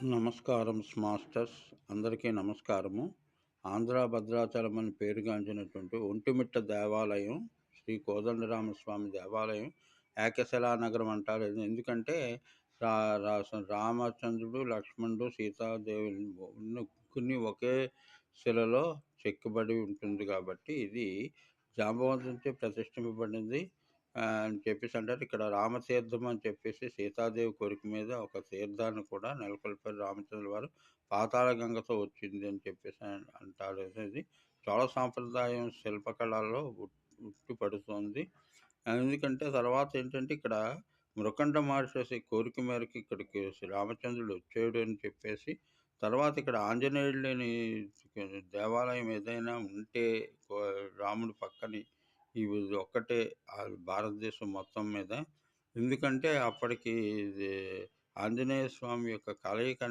నమస్కారం మాస్టర్స్. అందరికీ నమస్కారము. ఆంధ్ర భద్రాచలం అని పేరుగాంచినటువంటి ఒంటిమిట్ట దేవాలయం శ్రీ కోదండరామస్వామి దేవాలయం ఏకశిలా నగరం అంటారు. ఎందుకంటే రా రా రామచంద్రుడు లక్ష్మణుడు సీతాదేవి కొన్ని ఒకే శిలలో చెక్కబడి ఉంటుంది కాబట్టి ఇది జాంబవంతునిచే ప్రతిష్ఠింపబడింది. అని చెప్పేసి అంటారు. ఇక్కడ రామతీర్థం అని చెప్పేసి సీతాదేవి కోరిక మీద ఒక తీర్థాన్ని కూడా నెలకొల్పారు రామచంద్ర వారు. పాతాళ గంగతో వచ్చింది అని చెప్పేసి అంటారు. అనేది చాలా సాంప్రదాయం శిల్పకళలో ఉట్టి పడుతుంది ఎందుకంటే తర్వాత ఏంటంటే ఇక్కడ మృకండ మహర్షి కోరిక మేరకు ఇక్కడికి రామచంద్రుడు వచ్చాడు అని చెప్పేసి తర్వాత ఇక్కడ ఆంజనేయుడు లేని దేవాలయం ఏదైనా ఉంటే రాముడు రాముడి పక్కని ఇవి ఒక్కటే భారతదేశం మొత్తం మీద. ఎందుకంటే అప్పటికి ఇది ఆంజనేయ స్వామి యొక్క కలయిక